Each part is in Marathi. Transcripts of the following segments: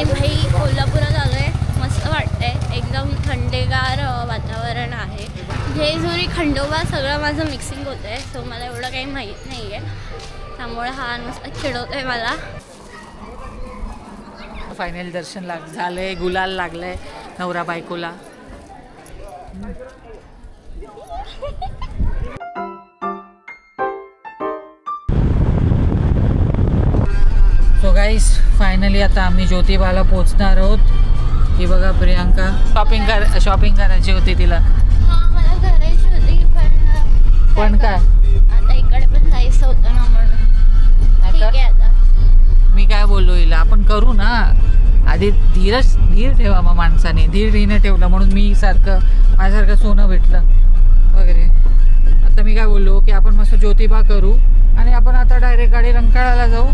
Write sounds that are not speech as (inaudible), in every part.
आणि भाई कोल्हापुरात आलो आहे मस्त वाटतंय. एकदम थंडेगार वातावरण आहे. जेजुरी खंडोबा सगळं माझं मिक्सिंग होतं आहे सो मला एवढं काही माहीत नाही आहे त्यामुळे हा नुसता खेळवतो आहे मला. फायनल दर्शन लाग झालंय गुलाल लागलंय नवरा बायकोला. गाईस फायनली आता आम्ही ज्योतिबाला पोचणार आहोत. ही बघा प्रियांका. शॉपिंग कर शॉपिंग करायची होती तिला. पण काय? आता इकडे पण जायचं होतं ना म्हणून. ठीक आता आहे आता. मी काय बोललो हिला? आपण करू ना. आधी धीरच धीर ठेवा मग माणसाने. धीर हिने ठेवलं म्हणून मी सारखं माझ्यासारखं सोनं भेटलं. आता मी काय बोललो की आपण मस्त ज्योतिबा करू. आणि आपण आता डायरेक्ट गाडी रंकाळाला जाऊ.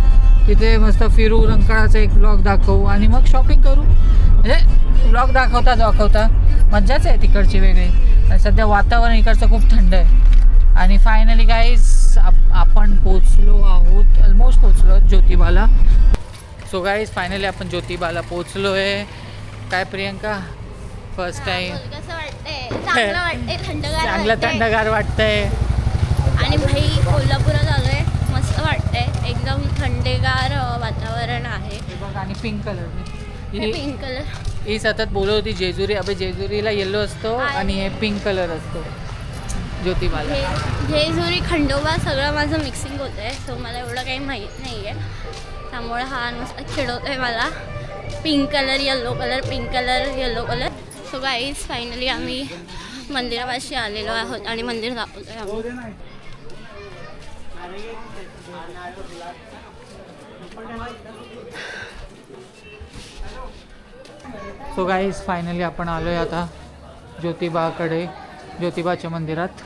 तिथे मस्त फिरू रंकाळाचा एक ब्लॉग दाखवू आणि मग शॉपिंग करू. म्हणजे ब्लॉग दाखवता दाखवता मज्जाच आहे तिकडची वेगळी. सध्या वातावरण इकडचं खूप थंड आहे. आणि फायनली गाईज आपण पोचलो आहोत ऑलमोस्ट पोचलो ज्योतिबाला. सो गाईज फायनली आपण ज्योतिबाला पोचलो आहे काय प्रियंका? फर्स्ट टाईम बोल, कसं वाटतंय? चांगलं (laughs) वाटतंय थंडगार चांगलं वाटतंय. थंडगार वाटतंय. आणि भाई कोल्हापुरात आलो आहे मस्त वाटतंय. एकदम थंडेगार अ, वातावरण आहे. हे बघ आणि पिंक कलर ही पिंक कलर ही सतत बोलत होती जेजुरी. अबे जेजुरीला येलो असतो आणि हे पिंक कलर असतो. ज्योतिबाला. जेजुरी खंडोबा सगळं माझं मिक्सिंग होतं आहे सो मला एवढं काही माहीत नाही आहे त्यामुळे हा नुसता चिडवतो आहे मला. Pink colour yellow colour pink colour yellow colour so guys finally आम्ही मंदिरापाशी आलेलो आहोत आणि मंदिर दाखवतो आहे आम्ही सो गाईज फायनली आपण आलो आहे आता ज्योतिबाकडे ज्योतिबाच्या मंदिरात.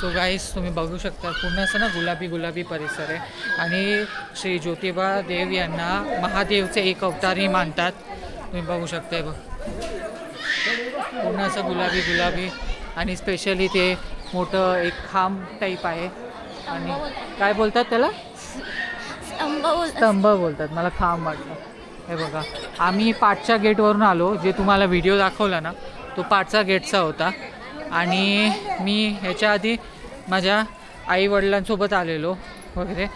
सो गाईज तुम्ही बघू शकता पूर्ण असं ना गुलाबी गुलाबी परिसर आहे. आणि श्री ज्योतिबा देव यांना महादेवचे एक अवतारही मानतात. तुम्ही बघू शकताय बघ. पूर्ण असं गुलाबी गुलाबी आणि स्पेशली ते मोठं एक खांब टाईप आहे. आणि काय बोलतात त्याला? स्तंभ बोलतात. मला खांब वाटलं हे बघा. आम्ही पाठच्या गेटवरून आलो. जे तुम्हाला व्हिडिओ दाखवला ना तो पाठचा गेटचा होता. आणि मी ह्याच्या आधी माझ्या आईवडिलांसोबत आलेलो वगैरे.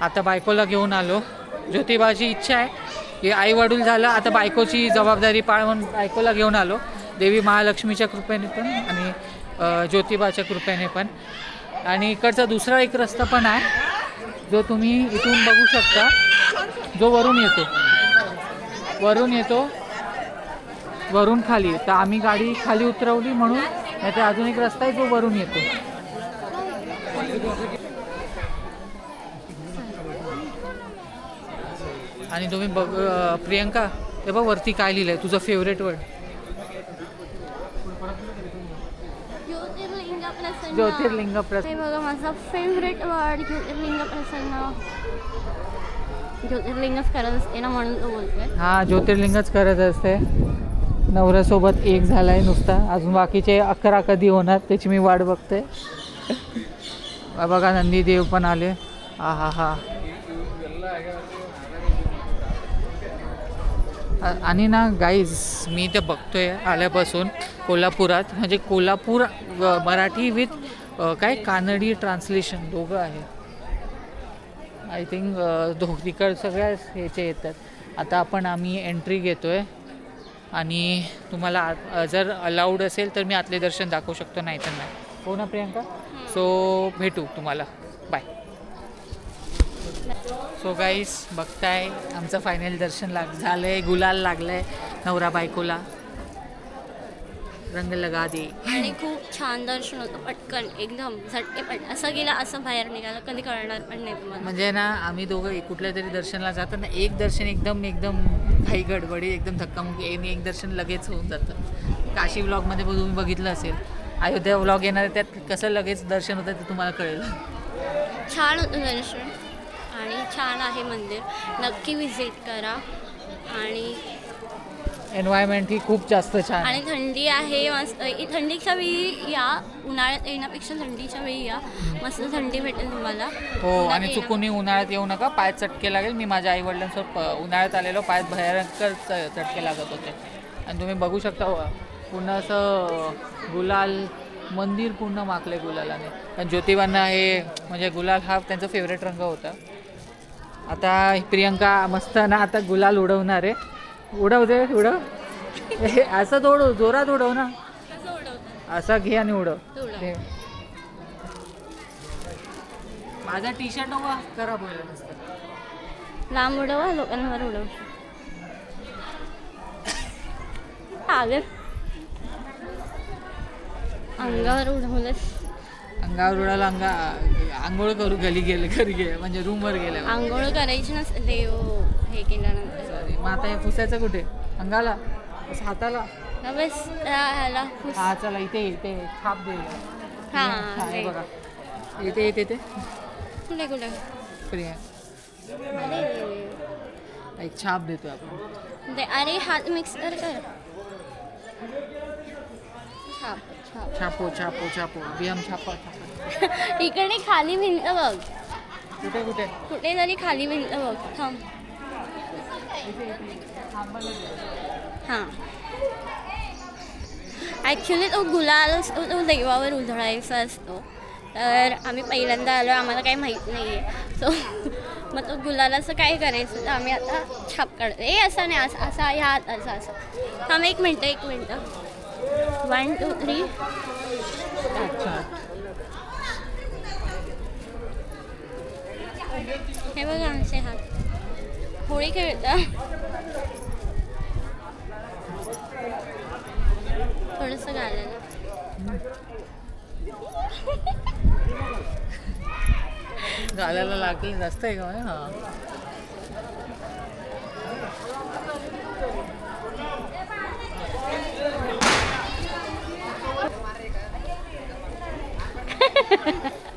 आता बायकोला घेऊन आलो. ज्योतिबाची इच्छा आहे की आई वडील झालं आता बायकोची जबाबदारी पाळ म्हणून बायकोला घेऊन आलो. देवी महालक्ष्मीच्या कृपेने पण आणि ज्योतिबाच्या कृपेने पण. आणि इकडचा दुसरा एक रस्ता पण आहे जो तुम्ही इथून बघू शकता. जो वरून येतो. वरून येतो. वरून खाली. तर आम्ही गाडी खाली उतरवली म्हणून नाही तर अजून एक रस्ता आहे जो वरून येतो. आणि तुम्ही बघ प्रियंका ते बघ वरती काय लिहिलंय तुझं फेवरेट वर्ड ज्योतिर्लिंग प्रसन्न हे बघा माझा फेवरेट वर्ड ज्योतिर्लिंग प्रसन्न ज्योतिर्लिंगच करत असते ना म्हणून तो बोलतोय. हा ज्योतिर्लिंगच करत असते. नवऱ्यासोबत एक झाला आहे नुसता. अजून बाकीचे अकरा कधी होणार त्याची मी वाट बघते. बघा नंदी देव पण आले. हा हा हा. आ- आणि ना गाईज मी ते बघतोय आल्यापासून कोल्हापुरात. म्हणजे कोल्हापूर मराठी विथ काय कानडी ट्रान्सलेशन दोघं आहे. आय थिंक दोघ तिकड सगळ्याच ह्याचे येतात. आता आपण आम्ही एंट्री घेतोय. आणि तुम्हाला आत- जर अलाउड असेल तर मी आतले दर्शन दाखवू शकतो नाही तर नाही. हो ना प्रियंका? सो भेटू तुम्हाला. बाय सो गाईस बघताय आमचं फायनल दर्शन लाग झालं आहे गुलाल लागलं आहे नवरा बायकोला. रंग लगा दे. आणि खूप छान दर्शन होतं पटकन एकदम झटकेपट असं गेलं असं बाहेर निघालं कधी कळणार पण नाही तुम्हाला. म्हणजे ना आम्ही दोघं कुठल्या तरी दर्शनला जातो ना एक दर्शन एकदम एकदम काही गडबडी एकदम धक्कामुक्की आणि एक दर्शन लगेच होऊन जातं. काशी व्लॉगमध्ये तुम्ही बघितलं असेल. अयोध्या व्लॉग येणार आहे, त्यात कसं लगेच दर्शन होतं ते तुम्हाला कळेल. छान होतं दर्शन. आणि छान आहे मंदिर. नक्की विजिट करा. आणि एन्व्हायरमेंट ही खूप जास्त छान आणि थंडी आहे मस्त थंडीच्या वेळी या उन्हाळ्यात येण्यापेक्षा थंडीच्या वेळी या. मस्त थंडी भेटेल तुम्हाला. हो आणि चुकूनही उन्हाळ्यात येऊ नका पाय चटके लागेल. मी माझ्या आई वडिलांसोबत उन्हाळ्यात आलेलो पायात भयंकर चटके लागत होते. आणि तुम्ही बघू शकता पूर्ण असं गुलाल मंदिर पूर्ण माकले गुलालाने. पण ज्योतिबांना हे म्हणजे गुलाल हा त्यांचा फेवरेट रंग होता. आता प्रियंका मस्त ना आता गुलाल उडवणार आहे. उडव दे उडव. (laughs) हे असं थोडं जोरात उडव ना. असा घे आणि उडव. तू. माझा टी शर्ट होईल नुसतं. लांब उडवा लोकांवर उडव. अंगावर उडवलंस. अंगावर उडाला अंगा आंघोळ करू घरी गेले घरी गेले म्हणजे रूमवर गेले आंघोळ करायची नसते हे केल्यानंतर. मग आता हे पुसायचं कुठे? अंगाला? असं हाताला? बस ह्या- ह्याला पुस. हा चला इथे इथे छाप दे. हा, हा, ते. बघा. इथे इथे इथे. कुठे कुठे? प्रिया. अरे. एक छाप देतोय आपण. दे- अरे हात मिक्स कर छाप छाप. छापो छापो छापो. हम छापा छापा. (laughs) इकडे खाली भिंत बघ. कुठे कुठे? कुठे तरी खाली भिंत बघ. थांब. हां. ॲक्च्युली तो गुलाल असतो तो देवावर उधळायचा असतो. तर आम्ही पहिल्यांदा आलो आम्हाला काही माहीत नाही आहे सो (laughs) मग तो गुलालाचं काय करायचं? तर आम्ही आता छाप काढतो. ए असं नाही असं असा ह्या हाताचा असं थांब एक मिनटं एक मिनटं. वन टू थ्री अच्छा. हे बघा आमचे हात. होळी खेळता? थोडंसं घालायला घालायला लागेल जास्त आहे का हा. (laughs)